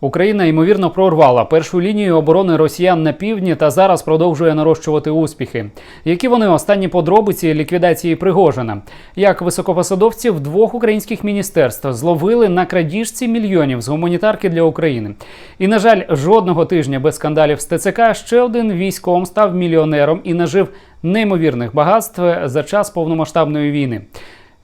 Україна ймовірно прорвала першу лінію оборони росіян на півдні та зараз продовжує нарощувати успіхи. Які вони останні подробиці ліквідації Пригожина? Як високопосадовців двох українських міністерств зловили на крадіжці мільйонів з гуманітарки для України? І на жаль, жодного тижня без скандалів з ТЦК ще один військом став мільйонером і нажив неймовірних багатств за час повномасштабної війни.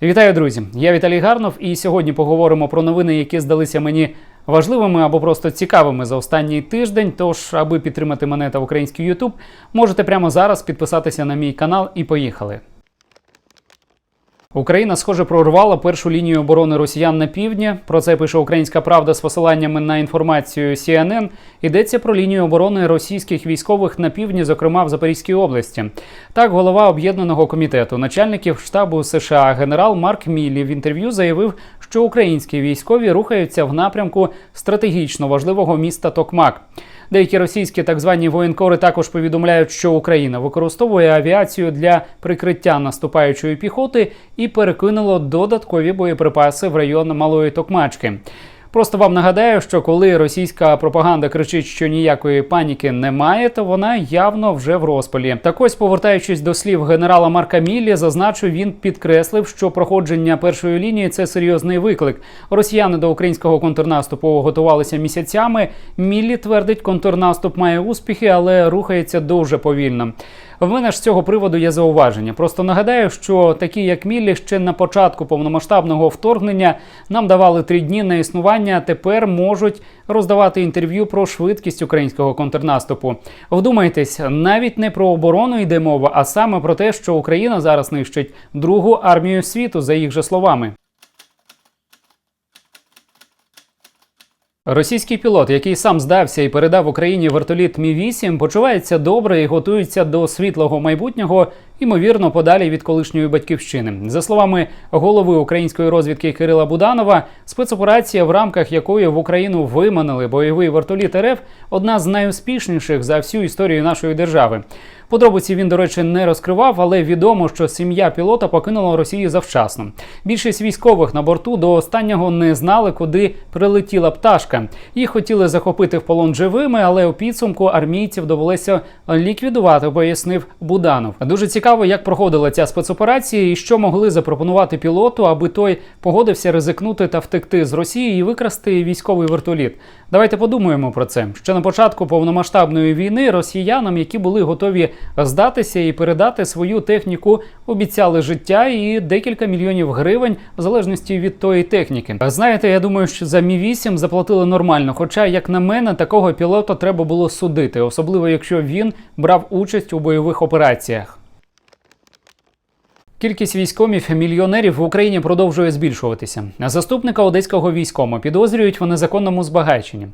Вітаю, друзі! Я Віталій Гарнов, і сьогодні поговоримо про новини, які здалися мені важливими або просто цікавими за останній тиждень. Тож, аби підтримати мене та український YouTube, можете прямо зараз підписатися на мій канал і поїхали. Україна, схоже, прорвала першу лінію оборони росіян на півдні. Про це пише Українська Правда з посиланнями на інформацію CNN. Йдеться про лінію оборони російських військових на півдні, зокрема в Запорізькій області. Так, голова об'єднаного комітету начальників штабу США генерал Марк Міллі в інтерв'ю заявив, що українські військові рухаються в напрямку стратегічно важливого міста Токмак. Деякі російські так звані воєнкори також повідомляють, що Україна використовує авіацію для прикриття наступаючої піхоти і перекинула додаткові боєприпаси в район Малої Токмачки. Просто вам нагадаю, що коли російська пропаганда кричить, що ніякої паніки немає, то вона явно вже в розпалі. Так ось, повертаючись до слів генерала Марка Міллі, зазначу, він підкреслив, що проходження першої лінії це серйозний виклик. Росіяни до українського контрнаступу готувалися місяцями. Міллі твердить, контрнаступ має успіхи, але рухається дуже повільно. В мене ж з цього приводу є зауваження. Просто нагадаю, що такі, як Міллі, ще на початку повномасштабного вторгнення нам давали три дні на існування. Тепер можуть роздавати інтерв'ю про швидкість українського контрнаступу. Вдумайтесь, навіть не про оборону йде мова, а саме про те, що Україна зараз нищить другу армію світу, за їх же словами. Російський пілот, який сам здався і передав Україні вертоліт Мі 8 почувається добре і готується до світлого майбутнього, ймовірно, подалі від колишньої батьківщини. За словами голови української розвідки Кирила Буданова, спецоперація, в рамках якої в Україну виманили бойовий вертоліт РФ, одна з найуспішніших за всю історію нашої держави. Подробиці він, до речі, не розкривав, але відомо, що сім'я пілота покинула Росію завчасно. Більшість військових на борту до останнього не знали, куди прилетіла пташка. Їх хотіли захопити в полон живими, але у підсумку армійців довелося ліквідувати, пояснив Буданов. Дуже цікаво, як проходила ця спецоперація і що могли запропонувати пілоту, аби той погодився ризикнути та втекти з Росії і викрасти військовий вертоліт. Давайте подумаємо про це. Ще на початку повномасштабної війни росіянам, які були готові здатися і передати свою техніку, обіцяли життя і декілька мільйонів гривень в залежності від тої техніки. Знаєте, я думаю, що за Мі 8 заплатили нормально. Хоча, як на мене, такого пілота треба було судити, особливо якщо він брав участь у бойових операціях. Кількість військомів мільйонерів в Україні продовжує збільшуватися. Заступника одеського війському підозрюють в незаконному збагаченні.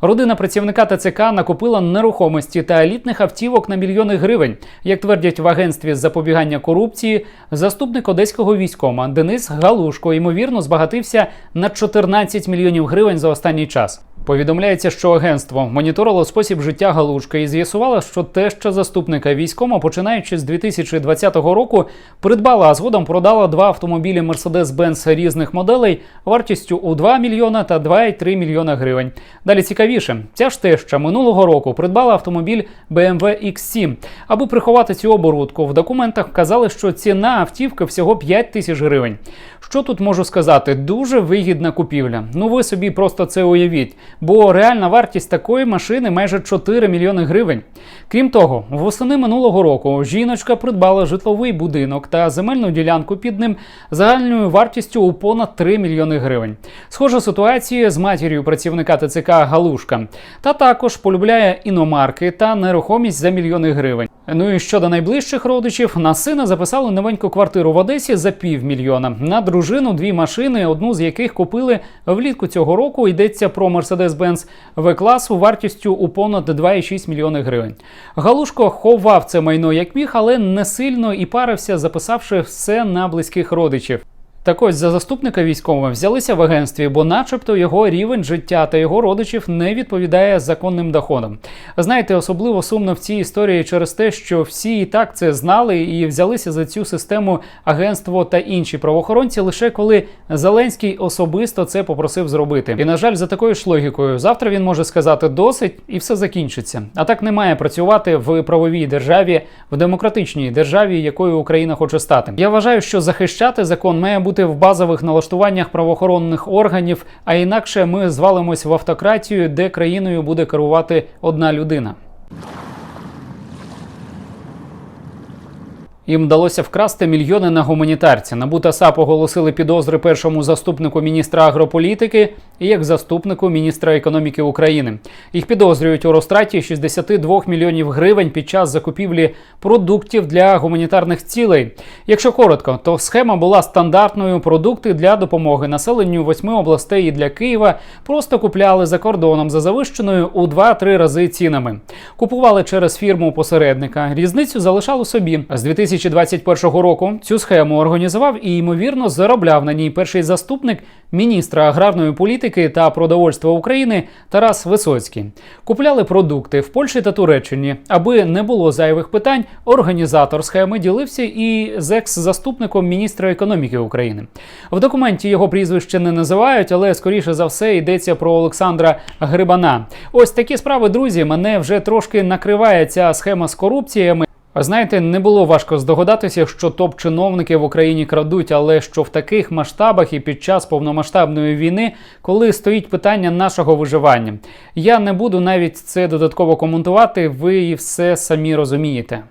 Родина працівника ТЦК накопила нерухомості та елітних автівок на мільйони гривень. Як твердять в агентстві з запобігання корупції, заступник одеського військома Денис Галушко ймовірно збагатився на 14 мільйонів гривень за останній час. Повідомляється, що агентство моніторило спосіб життя Галушка і з'ясувало, що теща заступника військома, починаючи з 2020 року, придбала, а згодом продала два автомобілі Mercedes-Benz різних моделей вартістю у 2 мільйона та 2,3 мільйона гривень. Далі цікавіше, ця ж теща минулого року придбала автомобіль BMW X7. Аби приховати цю оборудку, в документах вказали, що ціна автівки всього 5 тисяч гривень. Що тут можу сказати? Дуже вигідна купівля. Ну ви собі просто це уявіть бо реальна вартість такої машини майже 4 мільйони гривень. Крім того, восени минулого року жіночка придбала житловий будинок та земельну ділянку під ним загальною вартістю у понад 3 мільйони гривень. Схожа ситуація з матір'ю працівника ТЦК Галушка. Та також полюбляє іномарки та нерухомість за мільйони гривень. Ну і щодо найближчих родичів, на сина записали новеньку квартиру в Одесі за півмільйона. На дружину дві машини, одну з яких купили влітку цього року. Йдеться про Mercedes-Benz В-класу вартістю у понад 2,6 мільйони гривень. Галушко ховав це майно як міг, але не сильно і парився, записавши все на близьких родичів. Так ось за заступника військового взялися в агентстві, бо, начебто, його рівень життя та його родичів не відповідає законним доходам. Знаєте, особливо сумно в цій історії через те, що всі і так це знали і взялися за цю систему агентство та інші правоохоронці лише коли Зеленський особисто це попросив зробити. І на жаль, за такою ж логікою, завтра він може сказати досить і все закінчиться. А так не має працювати в правовій державі, в демократичній державі, якою Україна хоче стати. Я вважаю, що захищати закон має бути в базових налаштуваннях правоохоронних органів, а інакше ми звалимось в автократію, де країною буде керувати одна людина. Їм вдалося вкрасти мільйони на гуманітарці. НАБУ та оголосили підозри першому заступнику міністра агрополітики і як заступнику міністра економіки України. Їх підозрюють у розтраті 62 мільйонів гривень під час закупівлі продуктів для гуманітарних цілей. Якщо коротко, то схема була стандартною. Продукти для допомоги населенню восьми областей і для Києва просто купляли за кордоном за завищеною у 2-3 рази цінами. Купували через фірму посередника. Різницю залишали собі з 2021 року. Цю схему організував і ймовірно заробляв на ній перший заступник міністра аграрної політики та продовольства України Тарас Висоцький. Купляли продукти в Польщі та Туреччині. Аби не було зайвих питань, організатор схеми ділився і з екс-заступником міністра економіки України. В документі його прізвище не називають, але скоріше за все йдеться про Олександра Грибана. Ось такі справи, друзі. Мене вже трошки накриває ця схема з корупціями. А Знаєте, не було важко здогадатися, що топ-чиновники в Україні крадуть, але що в таких масштабах і під час повномасштабної війни, коли стоїть питання нашого виживання. Я не буду навіть це додатково коментувати. Ви і все самі розумієте.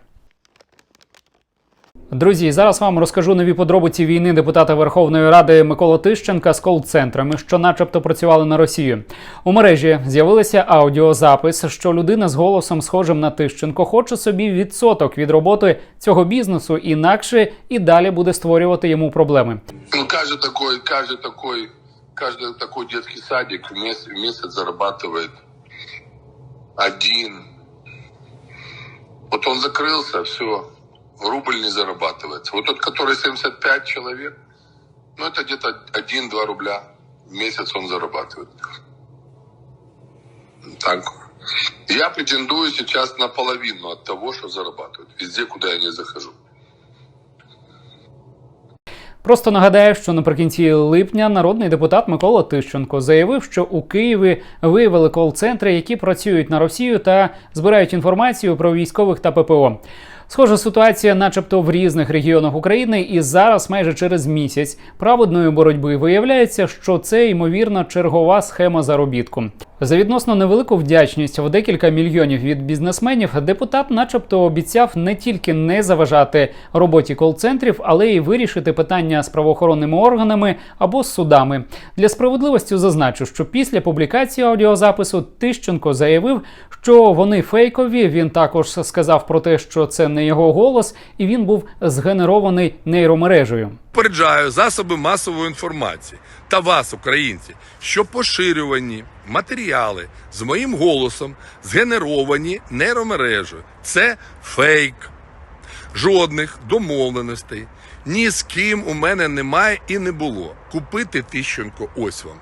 Друзі, зараз вам розкажу нові подробиці війни депутата Верховної Ради Микола Тищенка з кол-центрами, що, начебто, працювали на Росію. У мережі з'явилися аудіозапис, що людина з голосом, схожим на Тищенко, хоче собі відсоток від роботи цього бізнесу, інакше і далі буде створювати йому проблеми. Ну, каждый такой, каждый такой, каждый такой детский садик в месяц, в месяц зарабатывает один. Вот он закрылся, все, рубль не зарабатывается. Вот тот, который 75 человек, ну это где-то 1-2 рубля в месяц он зарабатывает. Так. Я претендую сейчас на половину от того, что зарабатывают. Везде, куда я не захожу. Просто нагадаю, що наприкінці липня народний депутат Микола Тищенко заявив, що у Києві виявили кол-центри, які працюють на Росію та збирають інформацію про військових та ППО. Схожа ситуація, начебто, в різних регіонах України, і зараз, майже через місяць праведної боротьби, виявляється, що це ймовірно чергова схема заробітку. За відносно невелику вдячність в декілька мільйонів від бізнесменів депутат, начебто, обіцяв не тільки не заважати роботі кол-центрів, але й вирішити питання з правоохоронними органами або з судами. Для справедливості зазначу, що після публікації аудіозапису Тищенко заявив, що вони фейкові. Він також сказав про те, що це не його голос, і він був згенерований нейромережею. Попереджаю засоби масової інформації та вас, українці, що поширювані матеріали з моїм голосом згенеровані нейромережею. Це фейк. Жодних домовленостей ні з ким у мене немає і не було. Купити Тищенко ось вам.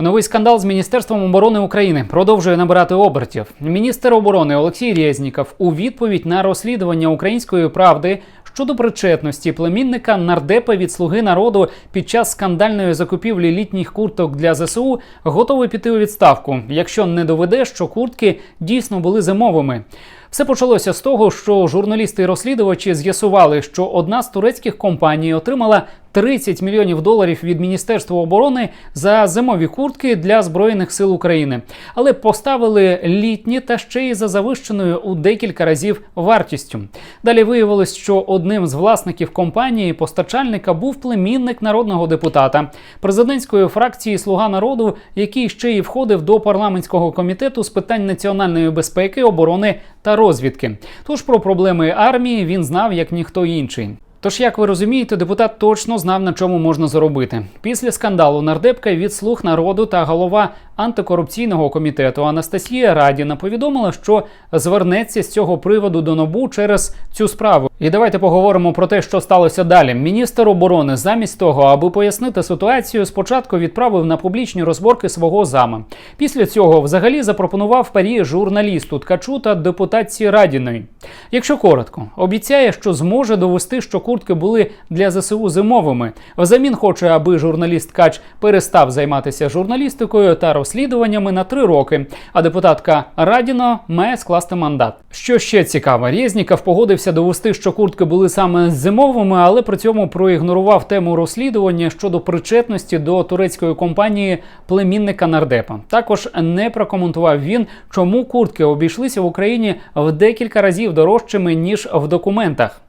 Новий скандал з міністерством оборони України продовжує набирати обертів. Міністр оборони Олексій Резніков у відповідь на розслідування української правди щодо причетності племінника нардепа від слуги народу під час скандальної закупівлі літніх курток для ЗСУ готовий піти у відставку, якщо не доведе, що куртки дійсно були зимовими. Все почалося з того, що журналісти і розслідувачі з'ясували, що одна з турецьких компаній отримала 30 мільйонів доларів від Міністерства оборони за зимові куртки для збройних сил України, але поставили літні та ще й за завищеною у декілька разів вартістю. Далі виявилось, що одним з власників компанії постачальника був племінник народного депутата президентської фракції Слуга народу, який ще й входив до парламентського комітету з питань національної безпеки, оборони та розвідки. Тож про проблеми армії він знав як ніхто інший. Тож, як ви розумієте, депутат точно знав, на чому можна заробити. Після скандалу нардепка від слуг народу та голова антикорупційного комітету Анастасія Радіна повідомила, що звернеться з цього приводу до НОБУ через цю справу. І давайте поговоримо про те, що сталося далі. Міністр оборони, замість того, аби пояснити ситуацію, спочатку відправив на публічні розборки свого зама. Після цього взагалі запропонував парі журналісту Ткачу та депутатці Радіної. Якщо коротко, обіцяє, що зможе довести, що куртки були для ЗСУ зимовими. Взамін хоче, аби журналіст Ткач перестав займатися журналістикою та розслідуваннями на три роки. А депутатка Радіно має скласти мандат. Що ще цікаво, Резніков погодився довести, що куртки були саме зимовими, але при цьому проігнорував тему розслідування щодо причетності до турецької компанії племінника нардепа. Також не прокоментував він, чому куртки обійшлися в Україні в декілька разів дорожчими ніж в документах.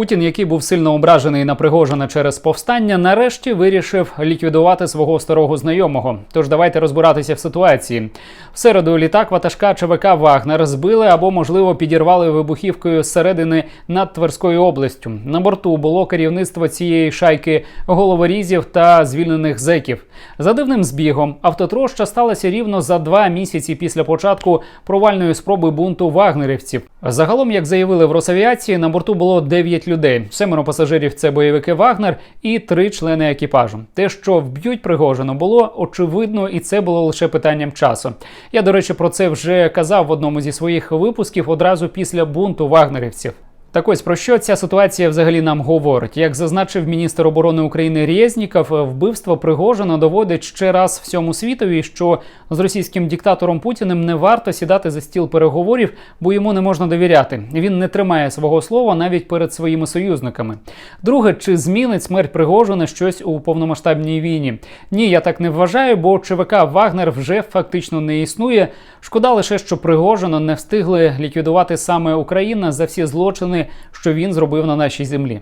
Путін, який був сильно ображений на Пригожина через повстання, нарешті вирішив ліквідувати свого старого знайомого. Тож давайте розбиратися в ситуації. В середу літак ватажка ЧВК Вагнер збили або, можливо, підірвали вибухівкою зсередини над Тверською областю. На борту було керівництво цієї шайки головорізів та звільнених зеків. За дивним збігом автотроща сталася рівно за два місяці після початку провальної спроби бунту вагнерівців. Загалом, як заявили в Росавіації, на борту було 9 людей. Семеро пасажирів це бойовики Вагнер і три члени екіпажу. Те, що вб'ють Пригожину, було очевидно, і це було лише питанням часу. Я, до речі, про це вже казав в одному зі своїх випусків одразу після бунту вагнерівців. Так ось про що ця ситуація взагалі нам говорить? Як зазначив міністр оборони України Резніков, вбивство Пригожина доводить ще раз всьому світові, що з російським диктатором Путіним не варто сідати за стіл переговорів, бо йому не можна довіряти. Він не тримає свого слова навіть перед своїми союзниками. Друге, чи змінить смерть Пригожина щось у повномасштабній війні? Ні, я так не вважаю, бо ЧВК Вагнер вже фактично не існує. Шкода лише, що Пригожина не встигли ліквідувати саме Україна за всі злочини, що він зробив на нашій землі.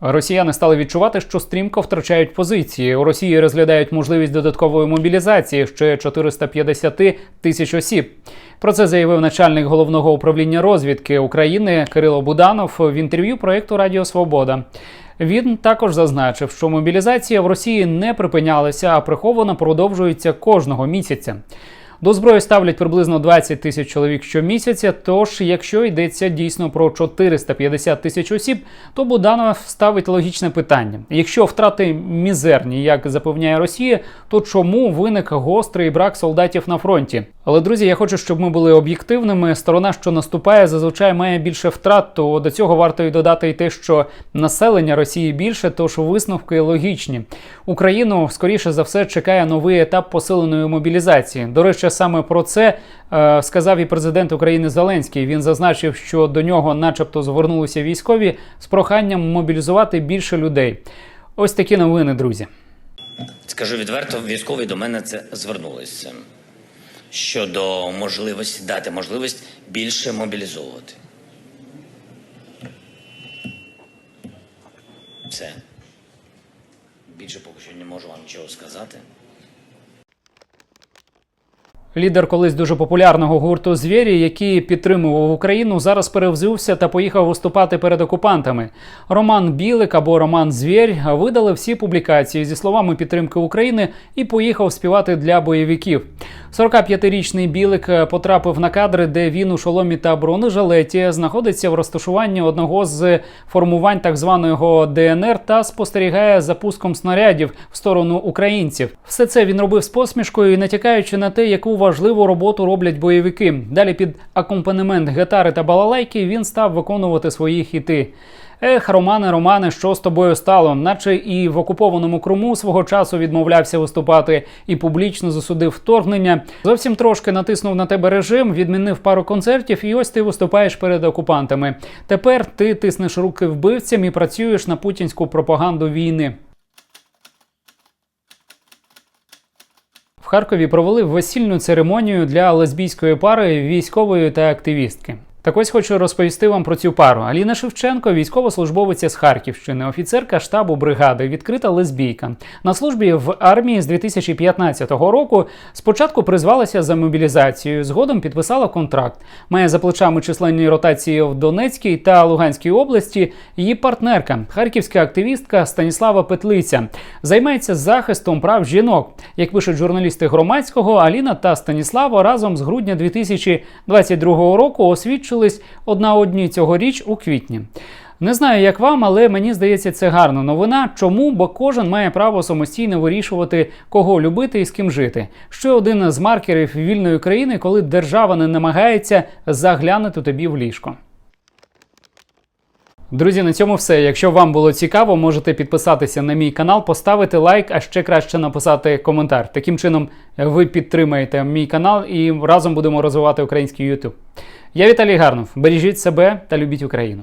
Росіяни стали відчувати, що стрімко втрачають позиції. У Росії розглядають можливість додаткової мобілізації ще 450 тисяч осіб. Про це заявив начальник головного управління розвідки України Кирило Буданов в інтерв'ю проєкту Радіо Свобода. Він також зазначив, що мобілізація в Росії не припинялася, а приховано продовжується кожного місяця. До зброї ставлять приблизно 20 тисяч чоловік щомісяця. Тож, якщо йдеться дійсно про 450 тисяч осіб, то Буданов ставить логічне питання: якщо втрати мізерні, як запевняє Росія, то чому виник гострий брак солдатів на фронті? Але друзі, я хочу, щоб ми були об'єктивними. Сторона, що наступає, зазвичай має більше втрат. То до цього варто й додати й те, що населення Росії більше, тож висновки логічні. Україну скоріше за все чекає новий етап посиленої мобілізації. До речі, саме про це е, сказав і президент України Зеленський. Він зазначив, що до нього, начебто, звернулися військові з проханням мобілізувати більше людей. Ось такі новини, друзі. Скажу відверто, військові до мене це звернулися щодо можливості дати можливість більше мобілізовувати. Все. Більше поки що не можу вам нічого сказати. Лідер колись дуже популярного гурту Звірі, який підтримував Україну, зараз перевзувся та поїхав виступати перед окупантами. Роман Білик або Роман Звєрь видали всі публікації зі словами підтримки України і поїхав співати для бойовиків. 45-річний Білик потрапив на кадри, де він у шоломі та бронежилеті знаходиться в розташуванні одного з формувань так званого ДНР та спостерігає за пуском снарядів в сторону українців. Все це він робив з посмішкою і натякаючи на те, яку важливу роботу роблять бойовики. Далі під акомпанемент гітари та балалайки він став виконувати свої хіти. Ех, Романе, Романе, що з тобою стало? Наче і в окупованому Криму свого часу відмовлявся виступати і публічно засудив вторгнення. Зовсім трошки натиснув на тебе режим, відмінив пару концертів, і ось ти виступаєш перед окупантами. Тепер ти тиснеш руки вбивцям і працюєш на путінську пропаганду війни. В Харкові провели весільну церемонію для лесбійської пари військової та активістки. Так ось хочу розповісти вам про цю пару. Аліна Шевченко, військовослужбовиця з Харківщини, офіцерка штабу бригади, відкрита лесбійка. На службі в армії з 2015 року спочатку призвалася за мобілізацією, згодом підписала контракт. Має за плечами численні ротації в Донецькій та Луганській області. Її партнерка, харківська активістка Станіслава Петлиця, займається захистом прав жінок. Як пишуть журналісти громадського, Аліна та Станіслава разом з грудня 2022 року освідчились одна одній цьогоріч у квітні. Не знаю, як вам, але мені здається, це гарна новина. Чому? Бо кожен має право самостійно вирішувати, кого любити і з ким жити. Ще один з маркерів вільної країни, коли держава не намагається заглянути тобі в ліжко. Друзі, на цьому все. Якщо вам було цікаво, можете підписатися на мій канал, поставити лайк, а ще краще написати коментар. Таким чином, ви підтримаєте мій канал і разом будемо розвивати український YouTube. Я Віталій Гарнов. Бережіть себе та любіть Україну.